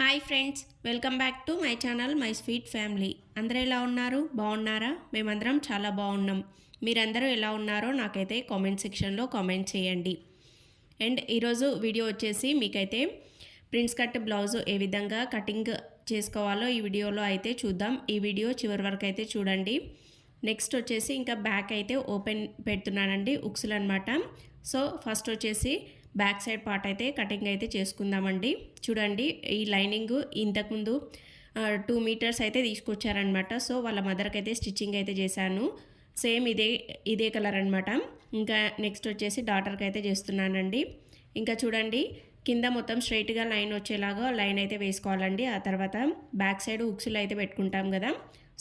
Hi friends welcome back to my channel my sweet family అందరూ ఎలా ఉన్నారు? బాగున్నారా? మేమందరం చాలా బాగున్నాం. మీరందరూ ఎలా ఉన్నారో నాకైతే కామెంట్ సెక్షన్లో కామెంట్ చేయండి. అండ్ ఈరోజు వీడియో వచ్చేసి మీకైతే ప్రిన్స్ కట్ బ్లౌజ్ ఏ విధంగా కటింగ్ చేసుకోవాలో ఈ వీడియోలో అయితే చూద్దాం. ఈ వీడియో చివరి వరకు అయితే చూడండి. నెక్స్ట్ వచ్చేసి ఇంకా బ్యాక్ అయితే ఓపెన్ పెడుతున్నానండి ఉక్సులు అనమాట సో ఫస్ట్ వచ్చేసి బ్యాక్ సైడ్ పార్ట్ అయితే కటింగ్ అయితే చేసుకుందామండి. చూడండి ఈ లైనింగ్ ఇంతకుముందు టూ మీటర్స్ అయితే తీసుకొచ్చారనమాట సో వాళ్ళ మదర్కి అయితే స్టిచ్చింగ్ అయితే చేశాను. సేమ్ ఇదే ఇదే కలర్ అనమాట ఇంకా నెక్స్ట్ వచ్చేసి డాటర్కి అయితే చేస్తున్నానండి. ఇంకా చూడండి కింద మొత్తం స్ట్రైట్గా లైన్ వచ్చేలాగా లైన్ అయితే వేసుకోవాలండి. ఆ తర్వాత బ్యాక్ సైడ్ ఉక్సులు అయితే పెట్టుకుంటాం కదా.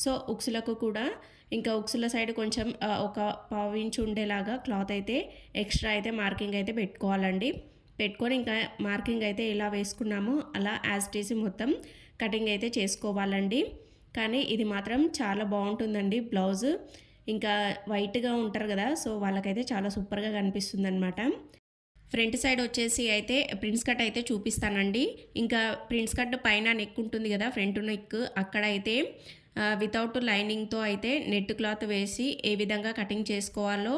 సో ఉక్సులకు కూడా ఇంకా ఉక్సుల సైడ్ కొంచెం ఒక పావు ఉండేలాగా క్లాత్ అయితే ఎక్స్ట్రా అయితే మార్కింగ్ అయితే పెట్టుకోవాలండి. పెట్టుకొని ఇంకా మార్కింగ్ అయితే ఎలా వేసుకున్నామో అలా యాజ్ టీసీ మొత్తం కటింగ్ అయితే చేసుకోవాలండి. కానీ ఇది మాత్రం చాలా బాగుంటుందండి బ్లౌజ్. ఇంకా వైట్గా ఉంటారు కదా సో వాళ్ళకైతే చాలా సూపర్గా కనిపిస్తుంది అనమాట ఫ్రంట్ సైడ్ వచ్చేసి అయితే ప్రిన్స్ కట్ అయితే చూపిస్తానండి. ఇంకా ప్రిన్స్ కట్ పైన నెక్ ఉంటుంది కదా ఫ్రంట్ నెక్. అక్కడ అయితే వితౌట్ లైనింగ్తో అయితే నెట్ క్లాత్ వేసి ఏ విధంగా కటింగ్ చేసుకోవాలో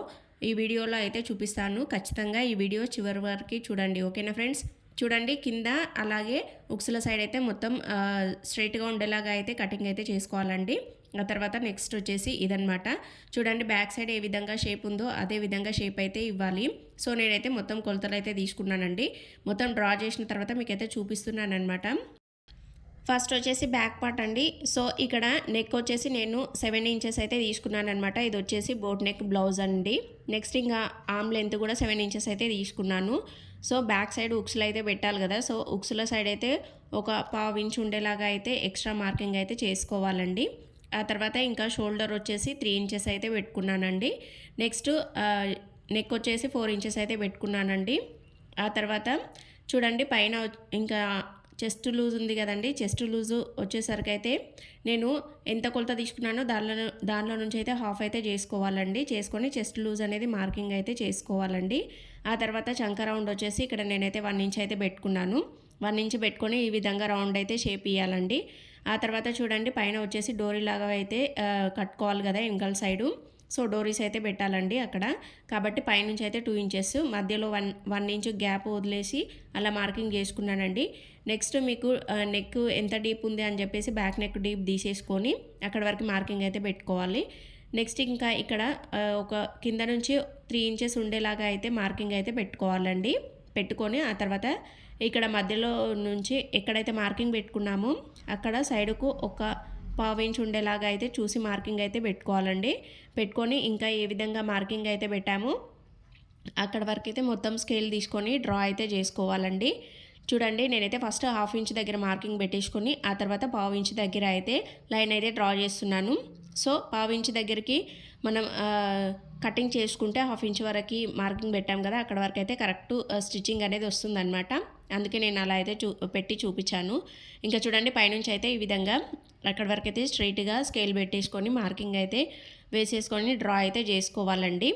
ఈ వీడియోలో అయితే చూపిస్తాను. ఖచ్చితంగా ఈ వీడియో చివరి వరకు చూడండి. ఓకేనా ఫ్రెండ్స్? చూడండి కింద అలాగే ఉక్సుల సైడ్ అయితే మొత్తం స్ట్రైట్గా ఉండేలాగా అయితే కటింగ్ అయితే చేసుకోవాలండి. ఆ తర్వాత నెక్స్ట్ వచ్చేసి ఇదనమాట చూడండి బ్యాక్ సైడ్ ఏ విధంగా షేప్ ఉందో అదే విధంగా షేప్ అయితే ఇవ్వాలి. సో నేనైతే మొత్తం కొలతలు అయితే తీసుకున్నానండి. మొత్తం డ్రా చేసిన తర్వాత మీకైతే చూపిస్తున్నాను అనమాట ఫస్ట్ వచ్చేసి బ్యాక్ పార్ట్ అండి. సో ఇక్కడ నెక్ వచ్చేసి నేను సెవెన్ ఇంచెస్ అయితే తీసుకున్నాను అనమాట ఇది వచ్చేసి బోట్ నెక్ బ్లౌజ్ అండి. నెక్స్ట్ ఇంకా ఆమ్ లెంత్ కూడా సెవెన్ ఇంచెస్ అయితే తీసుకున్నాను. సో బ్యాక్ సైడ్ ఉక్స్లు అయితే పెట్టాలి కదా. సో ఉక్స్ల సైడ్ అయితే ఒక పావు ఇంచ్ ఉండేలాగా అయితే ఎక్స్ట్రా మార్కింగ్ అయితే చేసుకోవాలండి. ఆ తర్వాత ఇంకా షోల్డర్ వచ్చేసి త్రీ ఇంచెస్ అయితే పెట్టుకున్నానండి. నెక్స్ట్ నెక్ వచ్చేసి ఫోర్ ఇంచెస్ అయితే పెట్టుకున్నానండి. ఆ తర్వాత చూడండి పైన ఇంకా చెస్ట్ లూజ్ ఉంది కదండి చెస్ట్ లూజు వచ్చేసరికి అయితే నేను ఎంత కొలత తీసుకున్నానో దానిలో దానిలో నుంచి అయితే హాఫ్ అయితే చేసుకోవాలండి. చేసుకొని చెస్ట్ లూజ్ అనేది మార్కింగ్ అయితే చేసుకోవాలండి. ఆ తర్వాత చంక రౌండ్ వచ్చేసి ఇక్కడ నేనైతే వన్ ఇంచ్ అయితే పెట్టుకున్నాను. వన్ ఇంచ్ పెట్టుకొని ఈ విధంగా రౌండ్ అయితే షేప్ ఇవ్వాలండి ఆ తర్వాత చూడండి పైన వచ్చేసి డోరీ లాగా అయితే కట్టుకోవాలి కదా వెనకాల సైడు. సో డోరీస్ అయితే పెట్టాలండి అక్కడ. కాబట్టి పైనుంచి అయితే టూ ఇంచెస్ మధ్యలో వన్ వన్ ఇంచ్ గ్యాప్ వదిలేసి అలా మార్కింగ్ చేసుకున్నానండి. నెక్స్ట్ మీకు నెక్ ఎంత డీప్ ఉంది అని చెప్పేసి బ్యాక్ నెక్ డీప్ తీసేసుకొని అక్కడ వరకు మార్కింగ్ అయితే పెట్టుకోవాలి. నెక్స్ట్ ఇంకా ఇక్కడ ఒక కింద నుంచి త్రీ ఇంచెస్ ఉండేలాగా అయితే మార్కింగ్ అయితే పెట్టుకోవాలండి. పెట్టుకొని ఆ తర్వాత ఇక్కడ మధ్యలో నుంచి ఎక్కడైతే మార్కింగ్ పెట్టుకున్నామో అక్కడ సైడుకు ఒక పావు ఇంచ్ ఉండేలాగా అయితే చూసి మార్కింగ్ అయితే పెట్టుకోవాలండి. పెట్టుకొని ఇంకా ఏ విధంగా మార్కింగ్ అయితే పెట్టామో అక్కడ వరకు అయితే మొత్తం స్కేల్ తీసుకొని డ్రా అయితే చేసుకోవాలండి. చూడండి నేనైతే ఫస్ట్ హాఫ్ ఇంచ్ దగ్గర మార్కింగ్ పెట్టేసుకొని ఆ తర్వాత పావు ఇంచ్ దగ్గర అయితే లైన్ అయితే డ్రా చేస్తున్నాను. సో పావు ఇంచ్ దగ్గరికి మనం కటింగ్ చేసుకుంటే హాఫ్ ఇంచ్ వరకు మార్కింగ్ పెట్టాం కదా అక్కడ వరకు అయితే కరెక్ట్ స్టిచ్చింగ్ అనేది వస్తుందన్నమాట. అందుకే నేను అలా అయితే చూ పెట్టి చూపించాను. ఇంకా చూడండి పైనుంచి అయితే ఈ విధంగా అక్కడ వరకు అయితే స్ట్రైట్గా స్కేల్ పెట్టేసుకొని మార్కింగ్ అయితే వేసేసుకొని డ్రా అయితే చేసుకోవాలండి.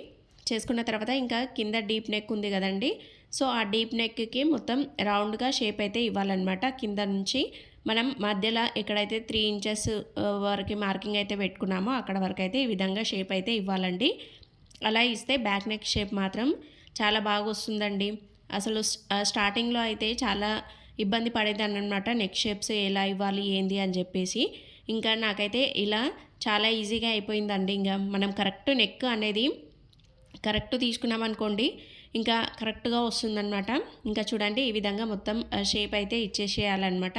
చేసుకున్న తర్వాత ఇంకా కింద డీప్ నెక్ ఉంది కదండి సో ఆ డీప్ నెక్కి మొత్తం రౌండ్గా షేప్ అయితే ఇవ్వాలన్నమాట. కింద నుంచి మనం మధ్యలో ఎక్కడైతే త్రీ ఇంచెస్ వరకు మార్కింగ్ అయితే పెట్టుకున్నామో అక్కడ వరకు అయితే ఈ విధంగా షేప్ అయితే ఇవ్వాలండి. అలా ఇస్తే బ్యాక్ నెక్ షేప్ మాత్రం చాలా బాగా వస్తుందండి. అసలు స్టార్టింగ్లో అయితే చాలా ఇబ్బంది పడేదాన్ని అనమాట నెక్ షేప్స్ ఎలా ఇవ్వాలి ఏంది అని చెప్పేసి. ఇంకా నాకైతే ఇలా చాలా ఈజీగా అయిపోయిందండి. ఇంకా మనం కరెక్ట్ నెక్ అనేది కరెక్ట్ తీసుకున్నాం అనుకోండి ఇంకా కరెక్ట్గా వస్తుందన్నమాట. ఇంకా చూడండి ఈ విధంగా మొత్తం షేప్ అయితే ఇచ్చేసేయాలన్నమాట.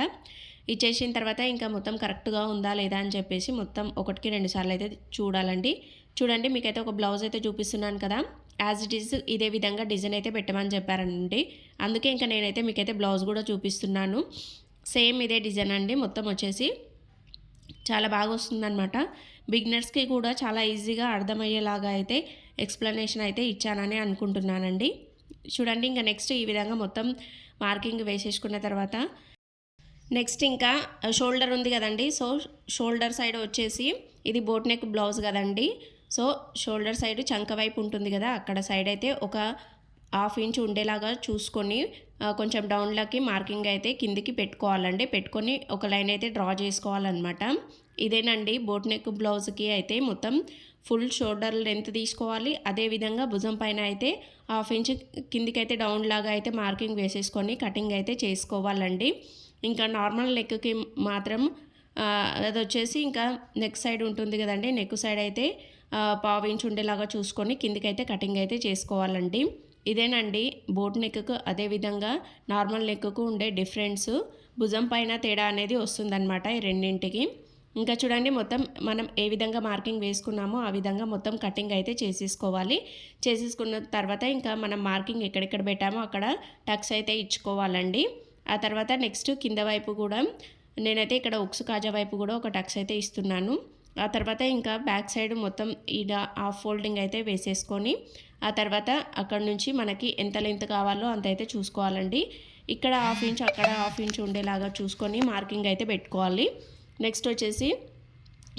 ఇచ్చేసిన తర్వాత ఇంకా మొత్తం కరెక్ట్గా ఉందా లేదా అని చెప్పేసి మొత్తం ఒకటికి రెండు సార్లు అయితే చూడాలండి. చూడండి మీకైతే ఒక బ్లౌజ్ అయితే చూపిస్తున్నాను కదా. యాజ్ ఇట్ ఈజ్ ఇదే విధంగా డిజైన్ అయితే పెట్టమని చెప్పారండి. అందుకే ఇంకా నేనైతే మీకైతే బ్లౌజ్ కూడా చూపిస్తున్నాను. సేమ్ ఇదే డిజైన్ అండి. మొత్తం వచ్చేసి చాలా బాగా వస్తుందన్నమాట. బిగినర్స్కి కూడా చాలా ఈజీగా అర్థమయ్యేలాగా అయితే ఎక్స్ప్లెనేషన్ అయితే ఇచ్చానని అనుకుంటున్నానండి. చూడండి ఇంకా నెక్స్ట్ ఈ విధంగా మొత్తం మార్కింగ్ వేసేసుకున్న తర్వాత నెక్స్ట్ ఇంకా షోల్డర్ ఉంది కదండి. సో షోల్డర్ సైడ్ వచ్చేసి ఇది బోట్ నెక్ బ్లౌజ్ కదండి. సో షోల్డర్ సైడ్ చంక వైపు ఉంటుంది కదా అక్కడ సైడ్ అయితే ఒక హాఫ్ ఇంచ్ ఉండేలాగా చూసుకొని కొంచెం డౌన్లోకి మార్కింగ్ అయితే కిందికి పెట్టుకోవాలండి. పెట్టుకొని ఒక లైన్ అయితే డ్రా చేసుకోవాలన్నమాట. ఇదేనండి బోట్ నెక్ బ్లౌజ్కి అయితే మొత్తం ఫుల్ షోల్డర్ లెంత్ తీసుకోవాలి. అదేవిధంగా భుజం పైన అయితే హాఫ్ ఇంచ్ కిందికైతే అయితే డౌన్ లాగా అయితే మార్కింగ్ వేసేసుకొని కటింగ్ అయితే చేసుకోవాలండి. ఇంకా నార్మల్ నెక్కి మాత్రం అది వచ్చేసి ఇంకా నెక్ సైడ్ ఉంటుంది కదండి నెక్ సైడ్ అయితే పావు ఇంచ్ ఉండేలాగా చూసుకొని కిందికైతే కటింగ్ అయితే చేసుకోవాలండి. ఇదేనండి బోట్ నెక్కు అదేవిధంగా నార్మల్ నెక్కు ఉండే డిఫరెన్స్. భుజం పైన తేడా అనేది వస్తుందన్నమాట ఈ రెండింటికి. ఇంకా చూడండి మొత్తం మనం ఏ విధంగా మార్కింగ్ వేసుకున్నామో ఆ విధంగా మొత్తం కటింగ్ అయితే చేసేసుకోవాలి. చేసేసుకున్న తర్వాత ఇంకా మనం మార్కింగ్ ఎక్కడెక్కడ పెట్టామో అక్కడ టక్స్ అయితే ఇచ్చుకోవాలండి. ఆ తర్వాత నెక్స్ట్ కింద వైపు కూడా నేనైతే ఇక్కడ ఉక్సు కాజా వైపు కూడా ఒక టక్స్ అయితే ఇస్తున్నాను. ఆ తర్వాత ఇంకా బ్యాక్ సైడ్ మొత్తం ఇలా హాఫ్ ఫోల్డింగ్ అయితే వేసేసుకొని ఆ తర్వాత అక్కడ నుంచి మనకి ఎంత లెంత్ కావాలో అంత అయితే చూసుకోవాలండి. ఇక్కడ హాఫ్ ఇంచ్ అక్కడ హాఫ్ ఇంచ్ ఉండేలాగా చూసుకొని మార్కింగ్ అయితే పెట్టుకోవాలి. నెక్స్ట్ వచ్చేసి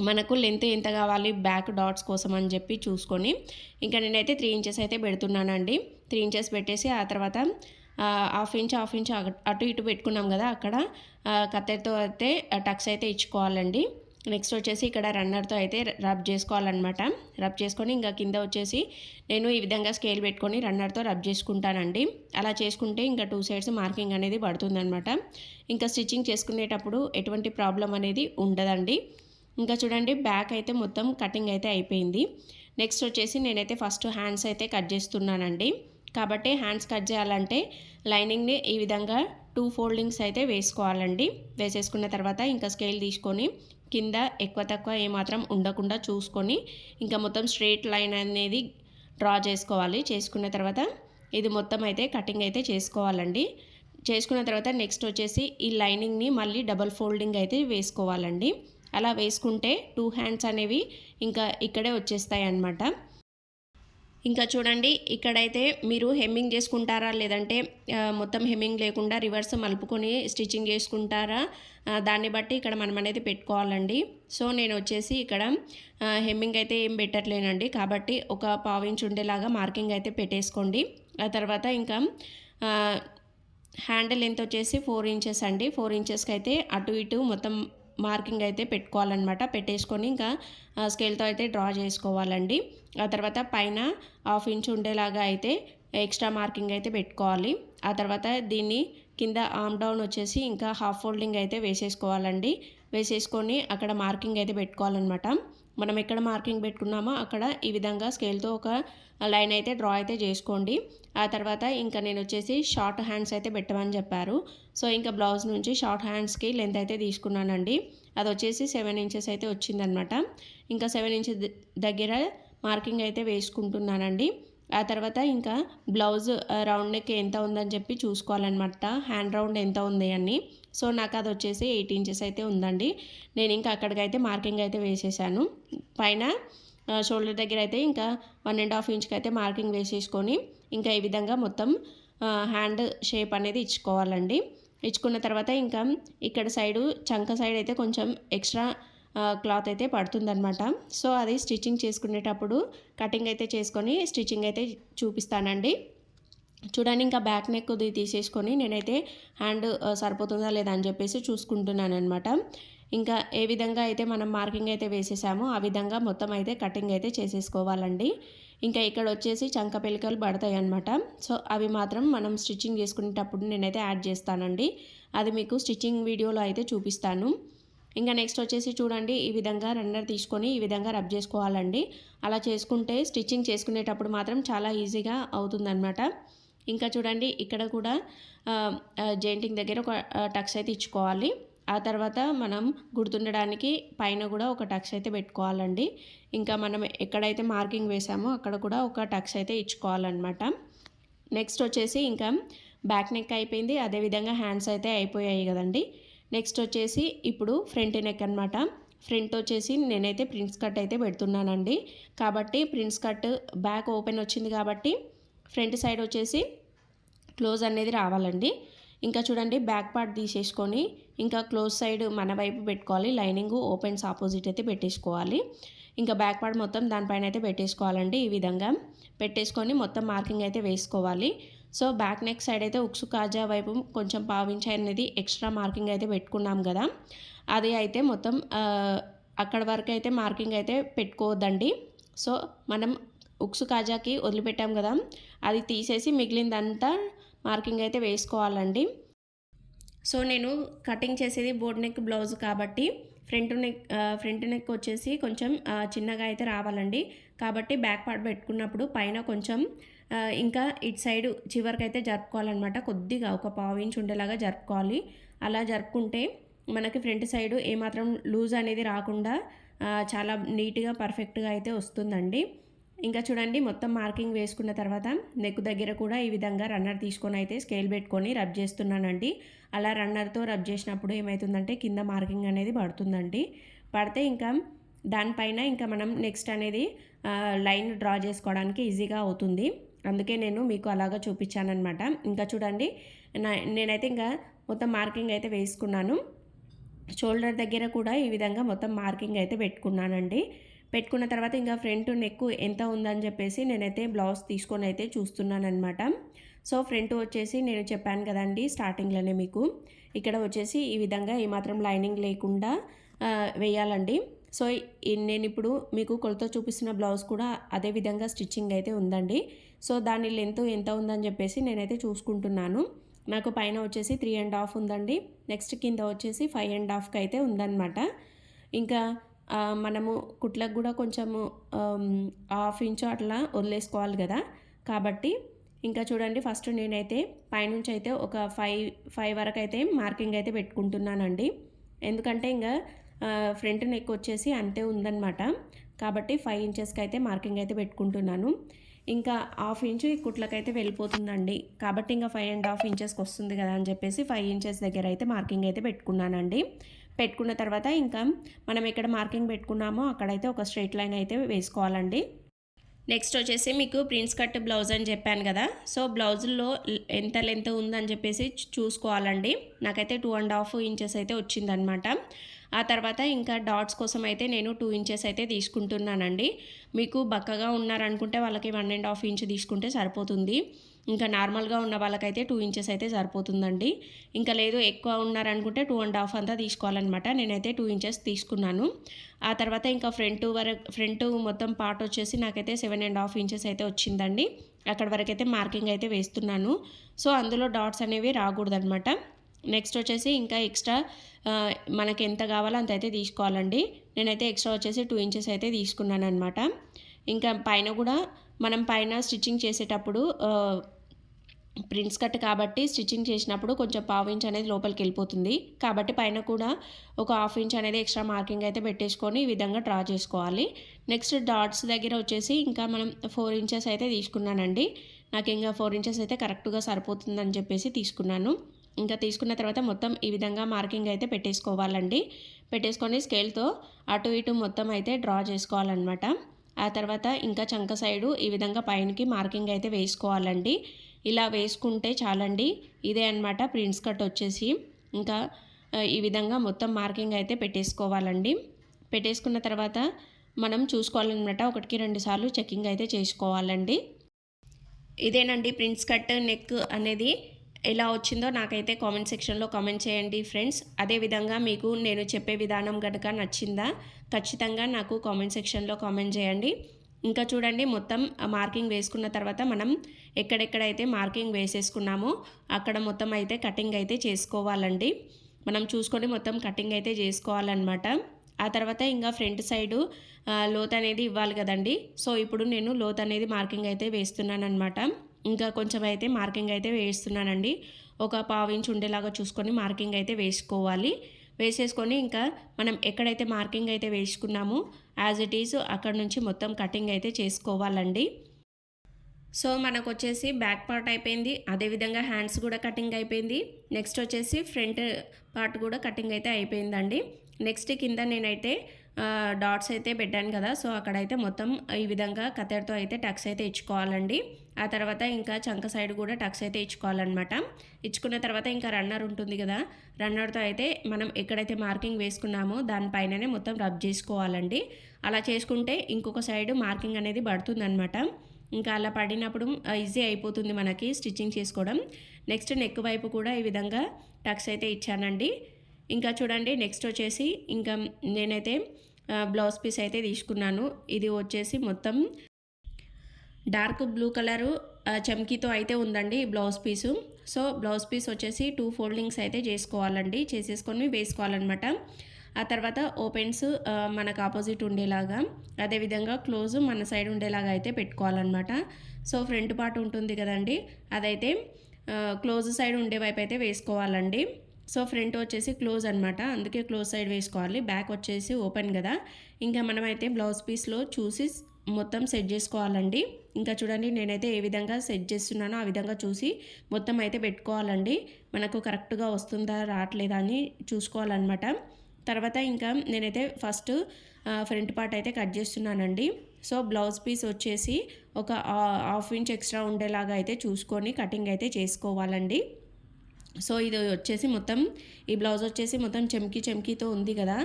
మనకు లెంత్ ఎంత కావాలి బ్యాక్ డాట్స్ కోసం అని చెప్పి చూసుకొని ఇంకా నేనైతే త్రీ ఇంచెస్ అయితే పెడుతున్నానండి. త్రీ ఇంచెస్ పెట్టేసి ఆ తర్వాత హాఫ్ ఇంచ్ హాఫ్ ఇంచ్ అటు ఇటు పెట్టుకున్నాం కదా అక్కడ కత్తెరతో అయితే టక్స్ అయితే ఇచ్చుకోవాలండి. నెక్స్ట్ వచ్చేసి ఇక్కడ రన్నర్తో అయితే రబ్ చేసుకోవాలన్నమాట. రబ్ చేసుకొని ఇంకా కింద వచ్చేసి నేను ఈ విధంగా స్కేల్ పెట్టుకొని రన్నర్తో రబ్ చేసుకుంటానండి. అలా చేసుకుంటే ఇంకా టూ సైడ్స్ మార్కింగ్ అనేది పడుతుందన్నమాట. ఇంకా స్టిచ్చింగ్ చేసుకునేటప్పుడు ఎటువంటి ప్రాబ్లం అనేది ఉండదండి. ఇంకా చూడండి బ్యాక్ అయితే మొత్తం కటింగ్ అయితే అయిపోయింది. నెక్స్ట్ వచ్చేసి నేనైతే ఫస్ట్ హ్యాండ్స్ అయితే కట్ చేస్తున్నానండి. కాబట్టి హ్యాండ్స్ కట్ చేయాలంటే లైనింగ్ని ఈ విధంగా టూ ఫోల్డింగ్స్ అయితే వేసుకోవాలండి. వేసేసుకున్న తర్వాత ఇంకా స్కేల్ తీసుకొని కింద ఎక్కువ తక్కువ ఏమాత్రం ఉండకుండా చూసుకొని ఇంకా మొత్తం స్ట్రేట్ లైన్ అనేది డ్రా చేసుకోవాలి. చేసుకున్న తర్వాత ఇది మొత్తం అయితే కటింగ్ అయితే చేసుకోవాలండి. చేసుకున్న తర్వాత నెక్స్ట్ వచ్చేసి ఈ లైనింగ్ని మళ్ళీ డబల్ ఫోల్డింగ్ అయితే వేసుకోవాలండి. అలా వేసుకుంటే టూ హ్యాండ్స్ అనేవి ఇంకా ఇక్కడే వచ్చేస్తాయి అన్నమాట ఇంకా చూడండి ఇక్కడైతే మీరు హెమ్మింగ్ చేసుకుంటారా లేదంటే మొత్తం హెమ్మింగ్ లేకుండా రివర్స్ మలుపుకొని స్టిచ్చింగ్ చేసుకుంటారా దాన్ని బట్టి ఇక్కడ మనం అనేది పెట్టుకోవాలండి. సో నేను వచ్చేసి ఇక్కడ హెమ్మింగ్ అయితే ఏం పెట్టట్లేనండి. కాబట్టి ఒక పావు ఉండేలాగా మార్కింగ్ అయితే పెట్టేసుకోండి. ఆ తర్వాత ఇంకా హ్యాండిల్ ఎంత వచ్చేసి ఫోర్ ఇంచెస్ అండి. ఫోర్ ఇంచెస్కి అయితే అటు ఇటు మొత్తం మార్కింగ్ అయితే పెట్టుకోవాలన్నమాట. పెట్టేసుకొని ఇంకా స్కేల్తో అయితే డ్రా చేసుకోవాలండి. ఆ తర్వాత పైన హాఫ్ ఇంచ్ ఉండేలాగా అయితే ఎక్స్ట్రా మార్కింగ్ అయితే పెట్టుకోవాలి. ఆ తర్వాత దీన్ని కింద ఆమ్ డౌన్ వచ్చేసి ఇంకా హాఫ్ ఫోల్డింగ్ అయితే వేసేసుకోవాలండి. వేసేసుకొని అక్కడ మార్కింగ్ అయితే పెట్టుకోవాలన్నమాట. మనం ఎక్కడ మార్కింగ్ పెట్టుకున్నామో అక్కడ ఈ విధంగా స్కేల్తో ఒక లైన్ అయితే డ్రా అయితే చేసుకోండి. ఆ తర్వాత ఇంకా నేను వచ్చేసి షార్ట్ హ్యాండ్స్ అయితే పెట్టమని చెప్పారు. సో ఇంకా బ్లౌజ్ నుంచి షార్ట్ హ్యాండ్స్కి లెంత్ అయితే తీసుకున్నానండి. అది వచ్చేసి సెవెన్ ఇంచెస్ అయితే వచ్చిందనమాట ఇంకా సెవెన్ ఇంచెస్ దగ్గర మార్కింగ్ అయితే వేసుకుంటున్నానండి. ఆ తర్వాత ఇంకా బ్లౌజ్ రౌండ్ నెక్ ఎంత ఉందని చెప్పి చూసుకోవాలన్నమాట. హ్యాండ్ రౌండ్ ఎంత ఉంది అని. సో నాకు అది వచ్చేసి ఎయిట్ ఇంచెస్ అయితే ఉందండి. నేను ఇంకా అక్కడికైతే మార్కింగ్ అయితే వేసేసాను. పైన షోల్డర్ దగ్గర అయితే ఇంకా వన్ అండ్ హాఫ్ ఇంచ్కి అయితే మార్కింగ్ వేసేసుకొని ఇంకా ఈ విధంగా మొత్తం హ్యాండ్ షేప్ అనేది ఇచ్చుకోవాలండి. ఇచ్చుకున్న తర్వాత ఇంకా ఇక్కడ సైడు చంక సైడ్ అయితే కొంచెం ఎక్స్ట్రా క్లాత్ అయితే పడుతుందనమాట సో అది స్టిచ్చింగ్ చేసుకునేటప్పుడు కటింగ్ అయితే చేసుకొని స్టిచ్చింగ్ అయితే చూపిస్తానండి. చూడండి ఇంకా బ్యాక్ నెక్ తీసేసుకొని నేనైతే హ్యాండ్ సరిపోతుందా లేదా అని చెప్పేసి చూసుకుంటున్నాను అనమాట ఇంకా ఏ విధంగా అయితే మనం మార్కింగ్ అయితే వేసేసామో ఆ విధంగా మొత్తం అయితే కటింగ్ అయితే చేసేసుకోవాలండి. ఇంకా ఇక్కడ వచ్చేసి చంక పెలికలు పడతాయి అనమాట సో అవి మాత్రం మనం స్టిచ్చింగ్ చేసుకునేటప్పుడు నేనైతే యాడ్ చేస్తానండి. అది మీకు స్టిచ్చింగ్ వీడియోలో అయితే చూపిస్తాను. ఇంకా నెక్స్ట్ వచ్చేసి చూడండి ఈ విధంగా రన్నర్ తీసుకొని ఈ విధంగా రబ్ చేసుకోవాలండి. అలా చేసుకుంటే స్టిచ్చింగ్ చేసుకునేటప్పుడు మాత్రం చాలా ఈజీగా అవుతుందన్నమాట. ఇంకా చూడండి ఇక్కడ కూడా జెయింటింగ్ దగ్గర ఒక టక్స్ అయితే ఇచ్చుకోవాలి. ఆ తర్వాత మనం గుర్తుండడానికి పైన కూడా ఒక టక్స్ అయితే పెట్టుకోవాలండి. ఇంకా మనం ఎక్కడైతే మార్కింగ్ వేసామో అక్కడ కూడా ఒక టక్స్ అయితే ఇచ్చుకోవాలన్నమాట. నెక్స్ట్ వచ్చేసి ఇంకా బ్యాక్ నెక్ అయిపోయింది. అదేవిధంగా హ్యాండ్స్ అయితే అయిపోయాయి కదండి. నెక్స్ట్ వచ్చేసి ఇప్పుడు ఫ్రంట్ నెక్ అనమాట ఫ్రంట్ వచ్చేసి నేనైతే ప్రిన్స్ కట్ అయితే పెడుతున్నానండి. కాబట్టి ప్రిన్స్ కట్ బ్యాక్ ఓపెన్ వచ్చింది కాబట్టి ఫ్రంట్ సైడ్ వచ్చేసి క్లోజ్ అనేది రావాలండి. ఇంకా చూడండి బ్యాక్ పార్ట్ తీసేసుకొని ఇంకా క్లోజ్ సైడ్ మన వైపు పెట్టుకోవాలి. లైనింగ్ ఓపెన్స్ ఆపోజిట్ అయితే పెట్టేసుకోవాలి. ఇంకా బ్యాక్ పార్ట్ మొత్తం దానిపైన అయితే పెట్టేసుకోవాలండి ఈ విధంగా. పెట్టేసుకొని మొత్తం మార్కింగ్ అయితే వేసుకోవాలి. సో బ్యాక్ నెక్ సైడ్ అయితే ఉక్సు కాజా వైపు కొంచెం పావించి అనేది ఎక్స్ట్రా మార్కింగ్ అయితే పెట్టుకున్నాం కదా. అది అయితే మొత్తం అక్కడ వరకు అయితే మార్కింగ్ అయితే పెట్టుకోవద్దండి. సో మనం ఉక్సు కాజాకి వదిలిపెట్టాం కదా అది తీసేసి మిగిలిందంతా మార్కింగ్ అయితే వేసుకోవాలండి. సో నేను కటింగ్ చేసేది బోర్డ్ నెక్ బ్లౌజ్ కాబట్టి ఫ్రంట్ నెక్ ఫ్రంట్ నెక్ వచ్చేసి కొంచెం చిన్నగా అయితే రావాలండి. కాబట్టి బ్యాక్ పార్ట్ పెట్టుకున్నప్పుడు పైన కొంచెం ఇంకా ఇటు సైడ్ చివరికి అయితే జరుపుకోవాలన్నమాట. కొద్దిగా ఒక పావు ఇంచ్ ఉండేలాగా జరుపుకోవాలి. అలా జరుపుకుంటే మనకి ఫ్రంట్ సైడ్ ఏమాత్రం లూజ్ అనేది రాకుండా చాలా నీట్గా పర్ఫెక్ట్గా అయితే వస్తుందండి. ఇంకా చూడండి మొత్తం మార్కింగ్ వేసుకున్న తర్వాత నెక్ దగ్గర కూడా ఈ విధంగా రన్నర్ తీసుకొని అయితే స్కేల్ పెట్టుకొని రబ్ చేస్తున్నానండి. అలా రన్నర్తో రబ్ చేసినప్పుడు ఏమవుతుందంటే కింద మార్కింగ్ అనేది పడుతుందండి. పడితే ఇంకా దానిపైన ఇంకా మనం నెక్స్ట్ అనేది లైన్ డ్రా చేసుకోవడానికి ఈజీగా అవుతుంది. అందుకే నేను మీకు అలాగా చూపించానమాట ఇంకా చూడండి నేనైతే ఇంకా మొత్తం మార్కింగ్ అయితే వేసుకున్నాను. షోల్డర్ దగ్గర కూడా ఈ విధంగా మొత్తం మార్కింగ్ అయితే పెట్టుకున్నానండి. పెట్టుకున్న తర్వాత ఇంకా ఫ్రంట్ నెక్ ఎంత ఉందని చెప్పేసి నేనైతే బ్లౌజ్ తీసుకొని అయితే చూస్తున్నాను అనమాట సో ఫ్రంట్ వచ్చేసి నేను చెప్పాను కదండి స్టార్టింగ్లోనే మీకు. ఇక్కడ వచ్చేసి ఈ విధంగా ఏమాత్రం లైనింగ్ లేకుండా వేయాలండి. సో నేను ఇప్పుడు మీకు కొలత చూపిస్తున్న బ్లౌజ్ కూడా అదే విధంగా స్టిచ్చింగ్ అయితే ఉందండి. సో దాని లెంత్ ఎంత ఉందని చెప్పేసి నేనైతే చూసుకుంటున్నాను. నాకు పైన వచ్చేసి త్రీ అండ్ హాఫ్ ఉందండి. నెక్స్ట్ కింద వచ్చేసి ఫైవ్ అండ్ హాఫ్కి అయితే ఉందన్నమాట. ఇంకా మనము కుట్లకు కూడా కొంచెము హాఫ్ ఇంచ్ అట్లా వదిలేసుకోవాలి కదా. కాబట్టి ఇంకా చూడండి ఫస్ట్ నేనైతే పైనుంచి అయితే ఒక ఫైవ్ ఫైవ్ వరకు అయితే మార్కింగ్ అయితే పెట్టుకుంటున్నానండి. ఎందుకంటే ఇంకా ఫ్రంట్ నెక్ వచ్చేసి అంతే ఉందన్నమాట. కాబట్టి ఫైవ్ ఇంచెస్కి అయితే మార్కింగ్ అయితే పెట్టుకుంటున్నాను. ఇంకా హాఫ్ ఇంచు ఈ కుట్లకైతే వెళ్ళిపోతుందండి. కాబట్టి ఇంకా ఫైవ్ అండ్ హాఫ్ ఇంచెస్కి వస్తుంది కదా అని చెప్పేసి ఫైవ్ ఇంచెస్ దగ్గర అయితే మార్కింగ్ అయితే పెట్టుకున్నానండి. పెట్టుకున్న తర్వాత ఇంకా మనం ఎక్కడ మార్కింగ్ పెట్టుకున్నామో అక్కడైతే ఒక స్ట్రైట్ లైన్ అయితే వేసుకోవాలండి. నెక్స్ట్ వచ్చేసి మీకు ప్రిన్స్ కట్ బ్లౌజ్ అని చెప్పాను కదా. సో బ్లౌజుల్లో ఎంత లెంత్ ఉందని చెప్పేసి చూసుకోవాలండి. నాకైతే టూ అండ్ హాఫ్ ఇంచెస్ అయితే వచ్చిందనమాట. ఆ తర్వాత ఇంకా డాట్స్ కోసం అయితే నేను టూ ఇంచెస్ అయితే తీసుకుంటున్నానండి. మీకు బక్కగా ఉన్నారనుకుంటే వాళ్ళకి వన్ అండ్ హాఫ్ ఇంచ్ తీసుకుంటే సరిపోతుంది. ఇంకా నార్మల్గా ఉన్న వాళ్ళకైతే టూ ఇంచెస్ అయితే సరిపోతుందండి. ఇంకా లేదు ఎక్కువ ఉన్నారనుకుంటే టూ అండ్ హాఫ్ అంతా తీసుకోవాలన్నమాట. నేనైతే టూ ఇంచెస్ తీసుకున్నాను. ఆ తర్వాత ఇంకా ఫ్రంట్ వరకు ఫ్రంట్ మొత్తం పార్ట్ వచ్చేసి నాకైతే సెవెన్ అండ్ హాఫ్ ఇంచెస్ అయితే వచ్చిందండి. అక్కడ వరకు అయితే మార్కింగ్ అయితే వేస్తున్నాను. సో అందులో డాట్స్ అనేవి రాకూడదనమాట నెక్స్ట్ వచ్చేసి ఇంకా ఎక్స్ట్రా మనకి ఎంత కావాలో అంత అయితే తీసుకోవాలండి. నేనైతే ఎక్స్ట్రా వచ్చేసి టూ ఇంచెస్ అయితే తీసుకున్నాను అనమాట ఇంకా పైన కూడా మనం పైన స్టిచ్చింగ్ చేసేటప్పుడు ప్రింట్స్ కట్ కాబట్టి స్టిచ్చింగ్ చేసినప్పుడు కొంచెం పావు ఇంచ్ అనేది లోపలికి వెళ్ళిపోతుంది. కాబట్టి పైన కూడా ఒక హాఫ్ ఇంచ్ అనేది ఎక్స్ట్రా మార్కింగ్ అయితే పెట్టేసుకొని ఈ విధంగా డ్రా చేసుకోవాలి. నెక్స్ట్ డాట్స్ దగ్గర వచ్చేసి ఇంకా మనం ఫోర్ ఇంచెస్ అయితే తీసుకున్నానండి. నాకు ఇంకా ఫోర్ ఇంచెస్ అయితే కరెక్ట్గా సరిపోతుందని చెప్పేసి తీసుకున్నాను. ఇంకా తీసుకున్న తర్వాత మొత్తం ఈ విధంగా మార్కింగ్ అయితే పెట్టేసుకోవాలండి. పెట్టేసుకొని స్కేల్తో అటు ఇటు మొత్తం అయితే డ్రా చేసుకోవాలన్నమాట. ఆ తర్వాత ఇంకా చంక సైడు ఈ విధంగా పైనకి మార్కింగ్ అయితే వేసుకోవాలండి. ఇలా వేసుకుంటే చాలండి. ఇదే అనమాట ప్రింట్స్ కట్ వచ్చేసి. ఇంకా ఈ విధంగా మొత్తం మార్కింగ్ అయితే పెట్టేసుకోవాలండి. పెట్టేసుకున్న తర్వాత మనం చూసుకోవాలన్నమాట. ఒకటికి రెండు సార్లు చెకింగ్ అయితే చేసుకోవాలండి. ఇదేనండి ప్రింట్స్ కట్ నెక్ అనేది. ఎలా వచ్చిందో నాకైతే కామెంట్ సెక్షన్లో కామెంట్ చేయండి ఫ్రెండ్స్. అదేవిధంగా మీకు నేను చెప్పే విధానం కనుక నచ్చిందా ఖచ్చితంగా నాకు కామెంట్ సెక్షన్లో కామెంట్ చేయండి. ఇంకా చూడండి మొత్తం మార్కింగ్ వేసుకున్న తర్వాత మనం ఎక్కడెక్కడైతే మార్కింగ్ వేసేసుకున్నామో అక్కడ మొత్తం అయితే కటింగ్ అయితే చేసుకోవాలండి. మనం చూసుకొని మొత్తం కటింగ్ అయితే చేసుకోవాలన్నమాట. ఆ తర్వాత ఇంకా ఫ్రంట్ సైడు లోత్ అనేది ఇవ్వాలి కదండి. సో ఇప్పుడు నేను లోత్ అనేది మార్కింగ్ అయితే వేస్తున్నాను అనమాట ఇంకా కొంచెం అయితే మార్కింగ్ అయితే వేస్తున్నానండి. ఒక పావు ఇంచ్ ఉండేలాగా చూసుకొని మార్కింగ్ అయితే వేసుకోవాలి. వేసేసుకొని ఇంకా మనం ఎక్కడైతే మార్కింగ్ అయితే వేసుకున్నామో యాజ్ ఇట్ ఈజ్ అక్కడ నుంచి మొత్తం కటింగ్ అయితే చేసుకోవాలండి. సో మనకు వచ్చేసి బ్యాక్ పార్ట్ అయిపోయింది. అదేవిధంగా హ్యాండ్స్ కూడా కటింగ్ అయిపోయింది. నెక్స్ట్ వచ్చేసి ఫ్రంట్ పార్ట్ కూడా కటింగ్ అయితే అయిపోయిందండి. నెక్స్ట్ కింద నేనైతే డాట్స్ అయితే పెట్టాను కదా సో అక్కడైతే మొత్తం ఈ విధంగా కత్తెరతో అయితే టక్స్ అయితే ఇచ్చుకోవాలండి. ఆ తర్వాత ఇంకా చంక సైడ్ కూడా టక్స్ అయితే ఇచ్చుకోవాలన్నమాట. ఇచ్చుకున్న తర్వాత ఇంకా రన్నర్ ఉంటుంది కదా రన్నర్తో అయితే మనం ఎక్కడైతే మార్కింగ్ వేసుకున్నామో దానిపైననే మొత్తం రబ్ చేసుకోవాలండి. అలా చేసుకుంటే ఇంకొక సైడ్ మార్కింగ్ అనేది పడుతుందన్నమాట. ఇంకా అలా పడినప్పుడు ఈజీ అయిపోతుంది మనకి స్టిచ్చింగ్ చేసుకోవడం. నెక్స్ట్ నెక్ వైపు కూడా ఈ విధంగా టక్స్ అయితే ఇచ్చానండి. ఇంకా చూడండి నెక్స్ట్ వచ్చేసి ఇంకా నేనైతే బ్లౌజ్ పీస్ అయితే తీసుకున్నాను. ఇది వచ్చేసి మొత్తం డార్క్ బ్లూ కలరు చమ్కీతో అయితే ఉందండి blouse piece. So blouse piece వచ్చేసి టూ ఫోల్డింగ్స్ అయితే చేసుకోవాలండి. చేసేసుకొని వేసుకోవాలన్నమాట. ఆ తర్వాత ఓపెన్స్ మనకు ఆపోజిట్ ఉండేలాగా అదేవిధంగా క్లోజ్ మన సైడ్ ఉండేలాగా అయితే పెట్టుకోవాలన్నమాట. సో ఫ్రంట్ పార్ట్ ఉంటుంది కదండి అదైతే క్లోజ్ సైడ్ ఉండే వైపు అయితే వేసుకోవాలండి. సో ఫ్రంట్ వచ్చేసి క్లోజ్ అనమాట అందుకే క్లోజ్ సైడ్ వేసుకోవాలి. బ్యాక్ వచ్చేసి ఓపెన్ కదా. ఇంకా మనమైతే బ్లౌజ్ పీస్లో చూసి మొత్తం సెట్ చేసుకోవాలండి. ఇంకా చూడండి నేనైతే ఏ విధంగా సెట్ చేస్తున్నానో ఆ విధంగా చూసి మొత్తం అయితే పెట్టుకోవాలండి. మనకు కరెక్ట్గా వస్తుందా రావట్లేదా అని చూసుకోవాలన్నమాట. తర్వాత ఇంకా నేనైతే ఫస్ట్ ఫ్రంట్ పార్ట్ అయితే కట్ చేస్తున్నానండి. సో బ్లౌజ్ పీస్ వచ్చేసి ఒక హాఫ్ ఇంచ్ ఎక్స్ట్రా ఉండేలాగా అయితే చూసుకొని కటింగ్ అయితే చేసుకోవాలండి. సో ఇది వచ్చేసి మొత్తం ఈ బ్లౌజ్ వచ్చేసి మొత్తం చెమ్కి చెమ్కీతో ఉంది కదా.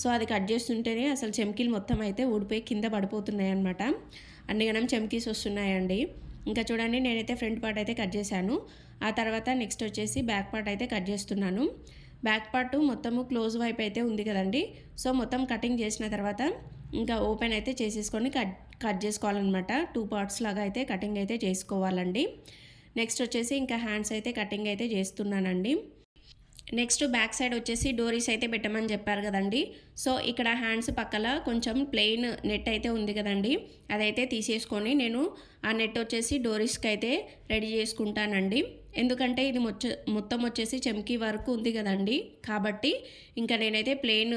సో అది కట్ చేస్తుంటేనే అసలు చెమ్కీలు మొత్తం అయితే ఊడిపోయి కింద పడిపోతున్నాయి అనమాట అన్నిగనం చెమ్కీస్ వస్తున్నాయండి. ఇంకా చూడండి నేనైతే ఫ్రంట్ పార్ట్ అయితే కట్ చేశాను. ఆ తర్వాత నెక్స్ట్ వచ్చేసి బ్యాక్ పార్ట్ అయితే కట్ చేస్తున్నాను. బ్యాక్ పార్ట్ మొత్తము క్లోజ్ వైపు అయితే ఉంది కదండి. సో మొత్తం కటింగ్ చేసిన తర్వాత ఇంకా ఓపెన్ అయితే చేసేసుకొని కట్ కట్ చేసుకోవాలన్నమాట. టూ పార్ట్స్ లాగా అయితే కటింగ్ అయితే చేసుకోవాలండి. నెక్స్ట్ వచ్చేసి ఇంకా హ్యాండ్స్ అయితే కటింగ్ అయితే చేస్తున్నానండి. నెక్స్ట్ బ్యాక్ సైడ్ వచ్చేసి డోరీస్ అయితే పెట్టమని చెప్పారు కదండి. సో ఇక్కడ హ్యాండ్స్ పక్కల కొంచెం ప్లెయిన్ నెట్ అయితే ఉంది కదండి. అదైతే తీసేసుకొని నేను ఆ నెట్ వచ్చేసి డోరీస్కి అయితే రెడీ చేసుకుంటానండి. ఎందుకంటే ఇది మొత్తం వచ్చేసి చెమ్కి వరకు ఉంది కదండి. కాబట్టి ఇంకా నేనైతే ప్లెయిన్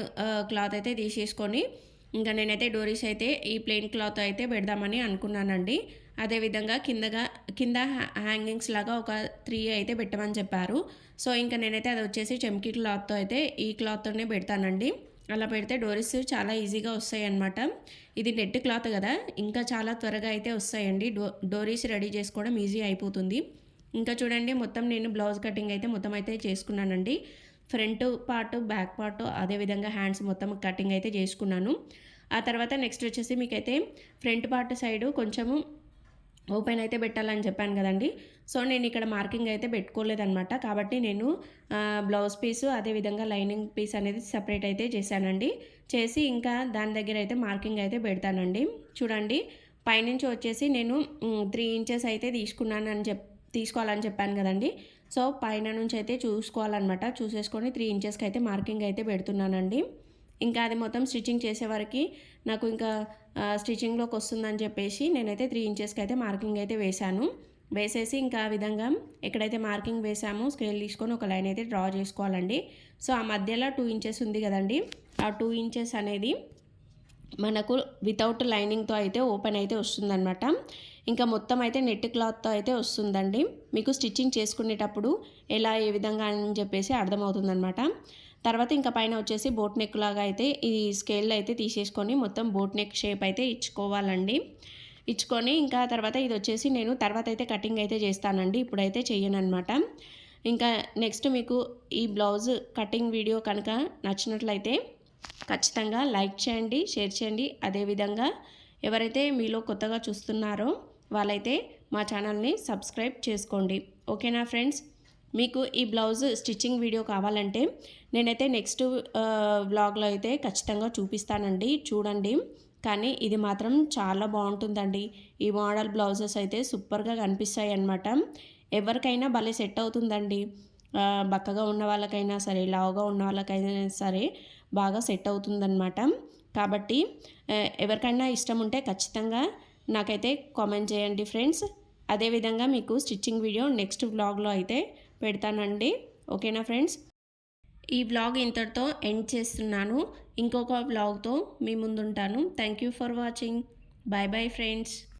క్లాత్ అయితే తీసేసుకొని ఇంకా నేనైతే డోరీస్ అయితే ఈ ప్లెయిన్ క్లాత్ అయితే పెడదామని అనుకున్నానండి. అదేవిధంగా కిందగా కింద హ్యాంగింగ్స్ లాగా ఒక త్రీ అయితే పెట్టమని చెప్పారు. సో ఇంకా నేనైతే అది వచ్చేసి చెమ్కీ క్లాత్తో అయితే ఈ క్లాత్తోనే పెడతానండి. అలా పెడితే డోరీస్ చాలా ఈజీగా వస్తాయి అన్నమాట ఇది నెట్ క్లాత్ కదా ఇంకా చాలా త్వరగా అయితే వస్తాయండి. డో డోరీస్ రెడీ చేసుకోవడం ఈజీ అయిపోతుంది. ఇంకా చూడండి మొత్తం నేను బ్లౌజ్ కటింగ్ అయితే మొత్తం అయితే చేసుకున్నానండి. ఫ్రంట్ పార్ట్ బ్యాక్ పార్ట్ అదేవిధంగా హ్యాండ్స్ మొత్తం కటింగ్ అయితే చేసుకున్నాను. ఆ తర్వాత నెక్స్ట్ వచ్చేసి మీకైతే ఫ్రంట్ పార్ట్ సైడు కొంచెము ఓపెన్ అయితే పెట్టాలని చెప్పాను కదండి. సో నేను ఇక్కడ మార్కింగ్ అయితే పెట్టుకోలేదనమాట కాబట్టి నేను బ్లౌజ్ పీసు అదేవిధంగా లైనింగ్ పీస్ అనేది సపరేట్ అయితే చేశానండి. చేసి ఇంకా దాని దగ్గర అయితే మార్కింగ్ అయితే పెడతానండి. చూడండి పైనుంచి వచ్చేసి నేను త్రీ ఇంచెస్ అయితే తీసుకున్నానని చెప్ తీసుకోవాలని చెప్పాను కదండి. సో పైన నుంచి అయితే చూసుకోవాలన్నమాట. చూసేసుకొని త్రీ ఇంచెస్కి అయితే మార్కింగ్ అయితే పెడుతున్నానండి. ఇంకా అది మొత్తం స్టిచ్చింగ్ చేసేవారికి నాకు ఇంకా స్టిచ్చింగ్లోకి వస్తుందని చెప్పేసి నేనైతే త్రీ ఇంచెస్కి అయితే మార్కింగ్ అయితే వేశాను. వేసేసి ఇంకా ఆ విధంగా ఎక్కడైతే మార్కింగ్ వేసామో స్కేల్ తీసుకొని ఒక లైన్ అయితే డ్రా చేసుకోవాలండి. సో ఆ మధ్యలో టూ ఇంచెస్ ఉంది కదండి. ఆ టూ ఇంచెస్ అనేది మనకు వితౌట్ లైనింగ్తో అయితే ఓపెన్ అయితే వస్తుందన్నమాట. ఇంకా మొత్తం అయితే నెట్ క్లాత్తో అయితే వస్తుందండి. మీకు స్టిచ్చింగ్ చేసుకునేటప్పుడు ఎలా ఏ విధంగా అని చెప్పేసి అర్థమవుతుందనమాట తర్వాత ఇంకా పైన వచ్చేసి బోట్ నెక్ లాగా అయితే ఈ స్కేల్ అయితే తీసేసుకొని మొత్తం బోట్ నెక్ షేప్ అయితే ఇచ్చుకోవాలండి. ఇచ్చుకొని ఇంకా తర్వాత ఇది వచ్చేసి నేను తర్వాత అయితే కటింగ్ అయితే చేస్తానండి. ఇప్పుడైతే చేయను అనమాట ఇంకా నెక్స్ట్ మీకు ఈ బ్లౌజ్ కటింగ్ వీడియో కనుక నచ్చినట్లయితే ఖచ్చితంగా లైక్ చేయండి షేర్ చేయండి. అదేవిధంగా ఎవరైతే మీలో కొత్తగా చూస్తున్నారో వాళ్ళైతే మా ఛానల్ని సబ్స్క్రైబ్ చేసుకోండి. ఓకేనా ఫ్రెండ్స్ మీకు ఈ బ్లౌజ్ స్టిచ్చింగ్ వీడియో కావాలంటే నేనైతే నెక్స్ట్ వ్లాగ్లో అయితే ఖచ్చితంగా చూపిస్తానండి చూడండి. కానీ ఇది మాత్రం చాలా బాగుంటుందండి. ఈ మోడల్ బ్లౌజెస్ అయితే సూపర్గా కనిపిస్తాయి అన్నమాట ఎవరికైనా భలే సెట్ అవుతుందండి. బక్కగా ఉన్న వాళ్ళకైనా సరే లావుగా ఉన్న వాళ్ళకైనా సరే బాగా సెట్ అవుతుందన్నమాట. కాబట్టి ఎవరికైనా ఇష్టం ఉంటే ఖచ్చితంగా నాకైతే కామెంట్ చేయండి ఫ్రెండ్స్ అదేవిధంగా మీకు స్టిచ్చింగ్ వీడియో నెక్స్ట్ బ్లాగ్లో అయితే పెడతానండి. ఓకేనా ఫ్రెండ్స్ ఈ బ్లాగ్ ఇంతటితో ఎండ్ చేస్తున్నాను. ఇంకొక బ్లాగ్తో మీ ముందుంటాను. Thank you for watching bye bye friends